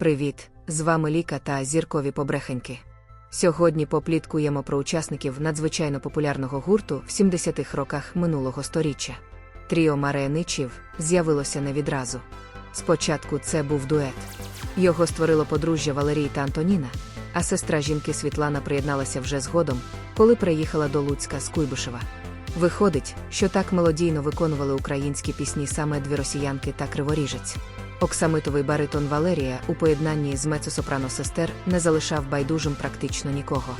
Привіт! З вами Ліка та зіркові побрехеньки. Сьогодні попліткуємо про учасників надзвичайно популярного гурту в 70-х роках минулого сторіччя. Тріо Мареяничів з'явилося не відразу. Спочатку це був дует. Його створило подружжя Валерій та Антоніна, а сестра жінки Світлана приєдналася вже згодом, коли приїхала до Луцька з Куйбишева. Виходить, що так мелодійно виконували українські пісні саме дві росіянки та криворіжець. Оксамитовий баритон Валерія у поєднанні з мецо-сопрано сестер не залишав байдужим практично нікого.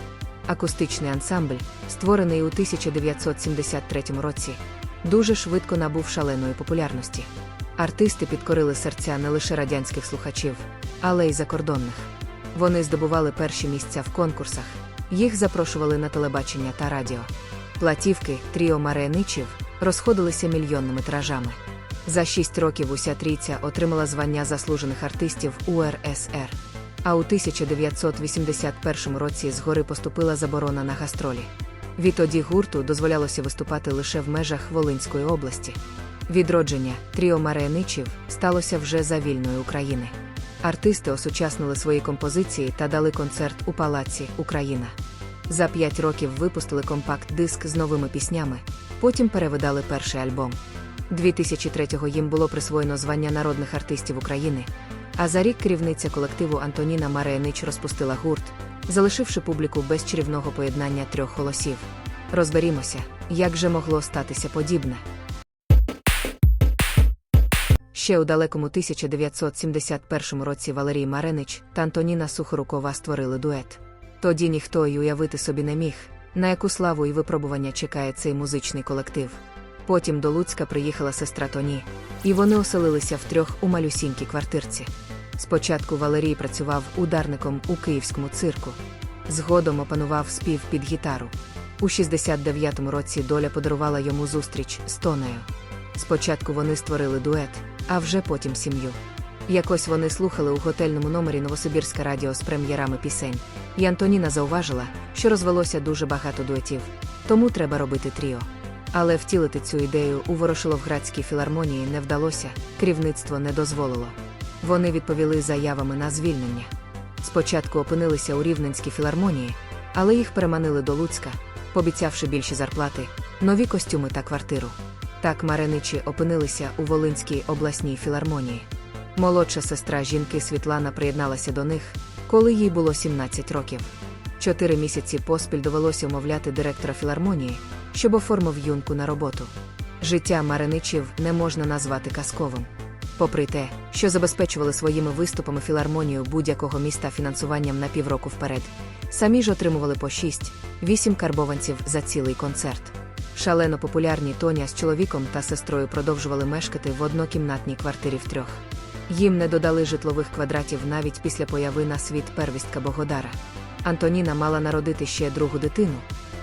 Акустичний ансамбль, створений у 1973 році, дуже швидко набув шаленої популярності. Артисти підкорили серця не лише радянських слухачів, але й закордонних. Вони здобували перші місця в конкурсах, їх запрошували на телебачення та радіо. Платівки Тріо Мареяничів розходилися мільйонними тиражами. За шість років уся трійця отримала звання заслужених артистів УРСР. А у 1981 році згори поступила заборона на гастролі. Відтоді гурту дозволялося виступати лише в межах Волинської області. Відродження Тріо Мареяничів сталося вже за вільної України. Артисти осучаснили свої композиції та дали концерт у Палаці Україна. За п'ять років випустили компакт-диск з новими піснями, потім перевидали перший альбом. 2003-го їм було присвоєно звання народних артистів України. А за рік керівниця колективу Антоніна Мареянич розпустила гурт, залишивши публіку без чарівного поєднання трьох голосів. Розберімося, як же могло статися подібне. Ще у далекому 1971 році Валерій Маренич та Антоніна Сухорукова створили дует. Тоді ніхто й уявити собі не міг, на яку славу і випробування чекає цей музичний колектив. Потім до Луцька приїхала сестра Тоні, і вони оселилися втрьох у малюсінькій квартирці. Спочатку Валерій працював ударником у київському цирку. Згодом опанував спів під гітару. У 69-му році доля подарувала йому зустріч з Тонею. Спочатку вони створили дует, а вже потім сім'ю. Якось вони слухали у готельному номері Новосибірське радіо з прем'єрами пісень, і Антоніна зауважила, що розвелося дуже багато дуетів, тому треба робити тріо. Але втілити цю ідею у Ворошиловградській філармонії не вдалося, керівництво не дозволило. Вони відповіли заявами на звільнення. Спочатку опинилися у Рівненській філармонії, але їх переманили до Луцька, пообіцявши більші зарплати, нові костюми та квартиру. Так Мареничі опинилися у Волинській обласній філармонії. Молодша сестра жінки Світлана приєдналася до них, коли їй було 17 років. Чотири місяці поспіль довелося умовляти директора філармонії, щоб оформив юнку на роботу. Життя Мареничів не можна назвати казковим. Попри те, що забезпечували своїми виступами філармонію будь-якого міста фінансуванням на півроку вперед, самі ж отримували по 6-8 карбованців за цілий концерт. Шалено популярні Тоня з чоловіком та сестрою продовжували мешкати в однокімнатній квартирі втрьох. Їм не додали житлових квадратів навіть після появи на світ первістка Богодара. Антоніна мала народити ще другу дитину,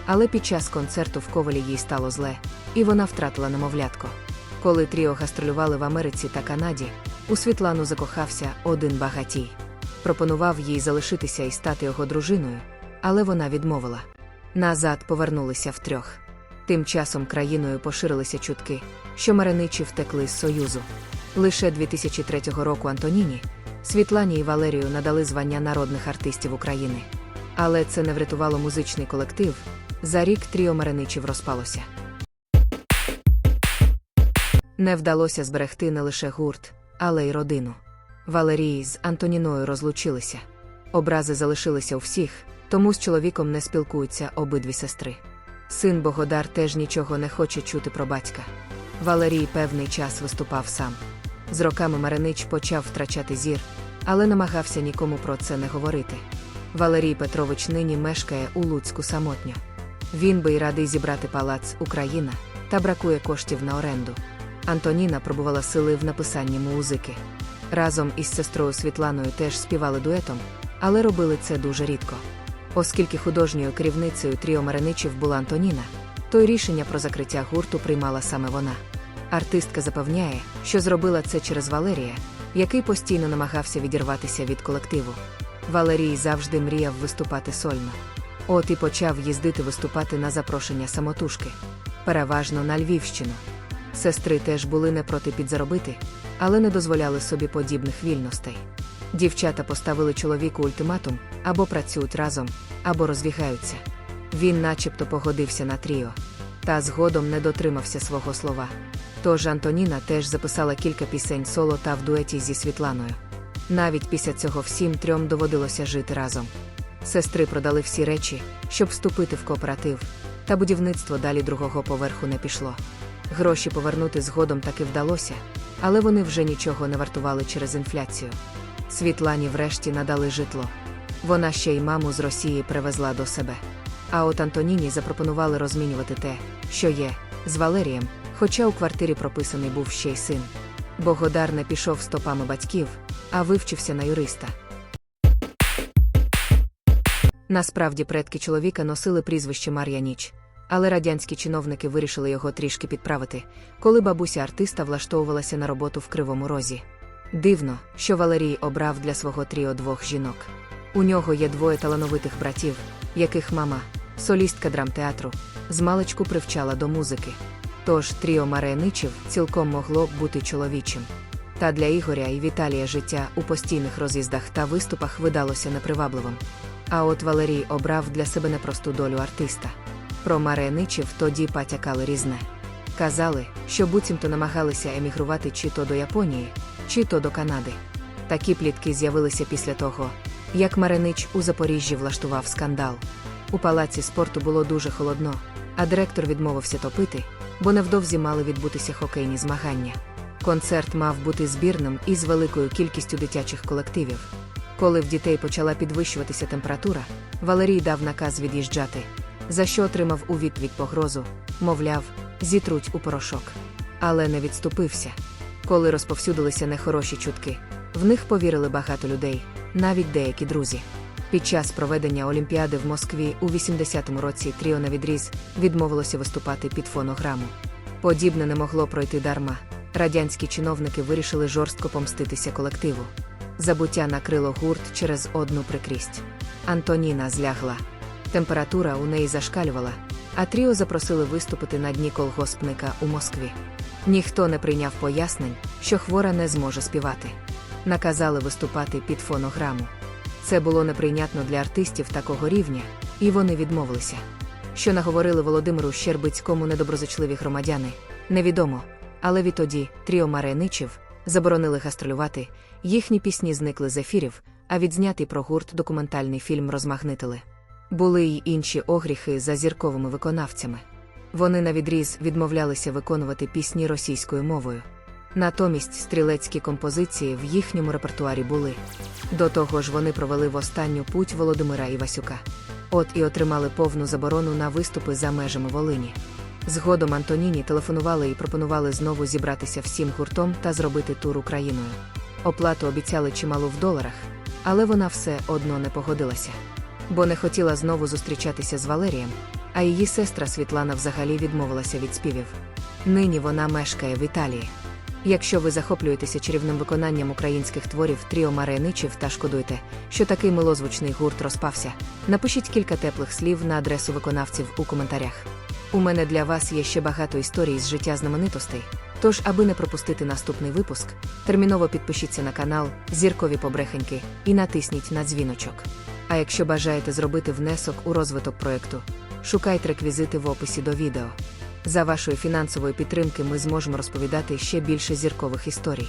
але під час концерту в Ковалі їй стало зле, і вона втратила немовлятко. Коли Тріо гастролювали в Америці та Канаді, у Світлану закохався один багатій. Пропонував їй залишитися і стати його дружиною, але вона відмовила. Назад повернулися втрьох. Тим часом країною поширилися чутки, що мариничі втекли з Союзу. Лише 2003 року Антоніні, Світлані і Валерію надали звання народних артистів України. Але це не врятувало музичний колектив. За рік тріо Мариничів розпалося. Не вдалося зберегти не лише гурт, але й родину. Валерії з Антоніною розлучилися. Образи залишилися у всіх, тому з чоловіком не спілкуються обидві сестри. Син Богодар теж нічого не хоче чути про батька. Валерій певний час виступав сам. З роками Маринич почав втрачати зір, але намагався нікому про це не говорити. Валерій Петрович нині мешкає у Луцьку самотньо. Він би й радий зібрати палац Україна, та бракує коштів на оренду. Антоніна пробувала сили в написанні музики. Разом із сестрою Світланою теж співали дуетом, але робили це дуже рідко. Оскільки художньою керівницею тріо Мариничів була Антоніна, то й рішення про закриття гурту приймала саме вона. Артистка запевняє, що зробила це через Валерія, який постійно намагався відірватися від колективу. Валерій завжди мріяв виступати сольно. От і почав їздити виступати на запрошення самотужки, переважно на Львівщину. Сестри теж були не проти підзаробити, але не дозволяли собі подібних вільностей. Дівчата поставили чоловіку ультиматум або працюють разом, або розвігаються. Він начебто погодився на тріо, та згодом не дотримався свого слова. Тож Антоніна теж записала кілька пісень соло та в дуеті зі Світланою. Навіть після цього всім трьом доводилося жити разом. Сестри продали всі речі, щоб вступити в кооператив, та будівництво далі другого поверху не пішло. Гроші повернути згодом таки вдалося, але вони вже нічого не вартували через інфляцію. Світлані врешті надали житло. Вона ще й маму з Росії привезла до себе. А от Антоніні запропонували розмінювати те, що є, з Валерієм, хоча у квартирі прописаний був ще й син. Богодар не пішов стопами батьків, а вивчився на юриста. Насправді предки чоловіка носили прізвище Мар'я Ніч, але радянські чиновники вирішили його трішки підправити, коли бабуся артиста влаштовувалася на роботу в Кривому Розі. Дивно, що Валерій обрав для свого тріо двох жінок. У нього є двоє талановитих братів, яких мама, солістка драмтеатру, змалечку привчала до музики. Тож тріо Мареничів цілком могло б бути чоловічим. Та для Ігоря і Віталія життя у постійних роз'їздах та виступах видалося непривабливим. А от Валерій обрав для себе непросту долю артиста. Про Мареничів тоді потякали різне. Казали, що буцімто намагалися емігрувати чи то до Японії, чи то до Канади. Такі плітки з'явилися після того, як Маренич у Запоріжжі влаштував скандал. У палаці спорту було дуже холодно, а директор відмовився топити, бо невдовзі мали відбутися хокейні змагання. Концерт мав бути збірним із великою кількістю дитячих колективів. Коли в дітей почала підвищуватися температура, Валерій дав наказ від'їжджати, за що отримав у відповідь погрозу, мовляв, зітруть у порошок. Але не відступився. Коли розповсюдилися нехороші чутки, в них повірили багато людей, навіть деякі друзі. Під час проведення Олімпіади в Москві у 80-му році Тріо на відріз відмовилося виступати під фонограму. Подібне не могло пройти дарма. Радянські чиновники вирішили жорстко помститися колективу. Забуття накрило гурт через одну прикрість. Антоніна злягла. Температура у неї зашкалювала, а Тріо запросили виступити на дні колгоспника у Москві. Ніхто не прийняв пояснень, що хвора не зможе співати. Наказали виступати під фонограму. Це було неприйнятно для артистів такого рівня, і вони відмовилися. Що наговорили Володимиру Щербицькому недоброзичливі громадяни, невідомо. Але відтоді Тріо Мареничів заборонили гастролювати, їхні пісні зникли з ефірів, а відзнятий про гурт документальний фільм розмагнитили. Були й інші огріхи за зірковими виконавцями. Вони навідріз відмовлялися виконувати пісні російською мовою. Натомість стрілецькі композиції в їхньому репертуарі були. До того ж, вони провели в останню путь Володимира Івасюка. От і отримали повну заборону на виступи за межами Волині. Згодом Антоніні телефонували і пропонували знову зібратися всім гуртом та зробити тур Україною. Оплату обіцяли чималу в доларах, але вона все одно не погодилася. Бо не хотіла знову зустрічатися з Валерієм, а її сестра Світлана взагалі відмовилася від співів. Нині вона мешкає в Італії. Якщо ви захоплюєтеся чарівним виконанням українських творів Тріо Мареничів та шкодуєте, що такий милозвучний гурт розпався, напишіть кілька теплих слів на адресу виконавців у коментарях. У мене для вас є ще багато історій з життя знаменитостей. Тож, аби не пропустити наступний випуск, терміново підпишіться на канал Зіркові Побрехеньки і натисніть на дзвіночок. А якщо бажаєте зробити внесок у розвиток проєкту, шукайте реквізити в описі до відео. За вашої фінансової підтримки ми зможемо розповідати ще більше зіркових історій.